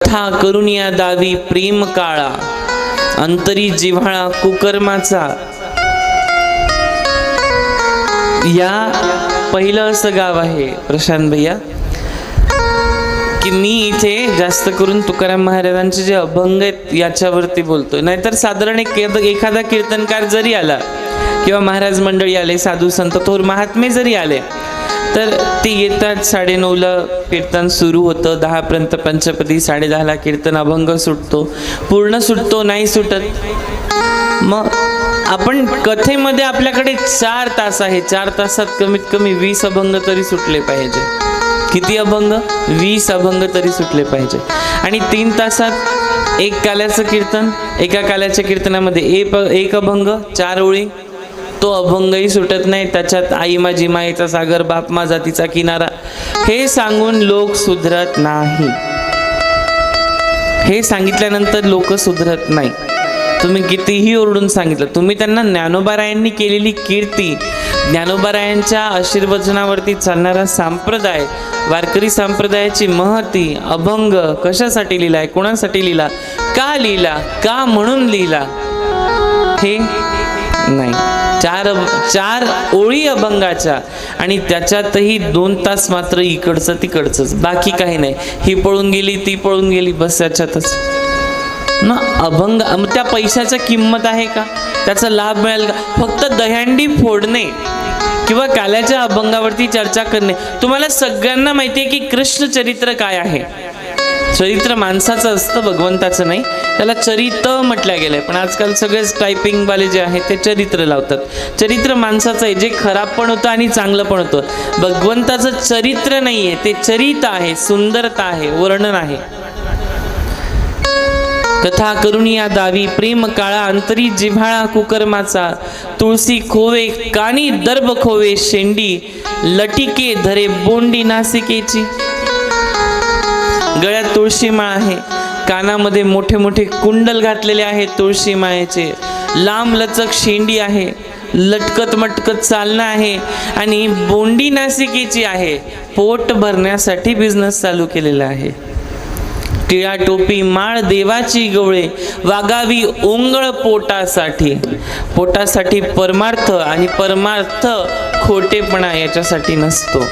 कथा करून या दावी प्रेम काळा अंतरी जिव्हाळा कुकर्माचा. या पहिलं असं गाव आहे प्रशांत भैया की मी इथे जास्त करून तुकाराम महाराजांचे जे अभंग आहेत याच्यावरती बोलतोय. नाहीतर साधारण एक एखादा कीर्तनकार जरी आला किंवा महाराज मंडळी आले साधू संत थोर महात्मे जरी आले तर ते येतात साडेनऊला कीर्तन सुरू होतं. दहापर्यंत पंचपदी साडेदहाला कीर्तन अभंग सुटतो. पूर्ण सुटतो नाही सुटत. मग आपण कथेमध्ये आपल्याकडे चार तास आहे. चार तासात कमीत कमी वीस अभंग तरी सुटले पाहिजे. किती अभंग? वीस अभंग तरी सुटले पाहिजे. आणि तीन तासात एक काल्याचं कीर्तन एका काल्याच्या कीर्तनामध्ये एक एक अभंग चार ओळी तो अभंगही सुटत नाही. त्याच्यात आई माझी माईचा सागर बाप माझा तिचा किनारा. हे सांगून लोक सुधरत नाही. हे सांगितल्यानंतर लोक सुधरत नाही. तुम्ही कितीही ओरडून सांगितलं तुम्ही त्यांना ज्ञानोबारायांनी केलेली कीर्ती ज्ञानोबारायांच्या आशीर्वचनावरती चालणारा संप्रदाय वारकरी संप्रदायाची महती अभंग कशासाठी लिहिला आहे कोणासाठी लिहिला का लिहिला का म्हणून लिहिला? हे नाही. चार चार ओळी अभंगाच्या आणि त्याच्यातही दोन तास मात्र इकडचं तिकडचंच. बाकी काही नाही. ही पळून गेली ती पळून गेली बस याच्यातच. ना अभंग त्या पैशाच्या किंमत आहे का? त्याचा लाभ मिळेल का? फक्त दह्यांडी फोडणे किंवा काल्याच्या अभंगावरती चर्चा करणे. तुम्हाला सगळ्यांना माहिती आहे की कृष्ण चरित्र काय आहे? चरित्र माणसाचं असतं भगवंताचं नाही. त्याला चरित म्हटलं आहे पण आजकाल सगळेच टायपिंगवाले जे आहेत ते चरित्र लावतात. चरित्र माणसाचं आहे जे खराब पण होतं आणि चांगलं पण होतं. भगवंताचं चरित्र नाही आहे ते चरित आहे सुंदरता आहे वर्णन आहे. कथा करून या दावी प्रेम काळा अंतरी जिव्हाळा कुकर्माचा तुळसी खोवे कानी दर्भ खोवे शेंडी लटिके धरे बोंडी नासिकेची. गळ्यात तुळशी माळ आहे. कानामध्ये मोठे मोठे कुंडल घातलेले आहेत तुळशी माळेचे. लांब लचक शेंडी आहे. लटकत मटकत चालणं आहे आणि बोंडी नासिकेची आहे. पोट भरण्यासाठी बिझनेस चालू केलेला आहे. टिळा टोपी माळ देवाची गवळे वागावी ओंगळ पोटासाठी. पोटासाठी परमार्थ आणि परमार्थ खोटेपणा याच्यासाठी नसतो.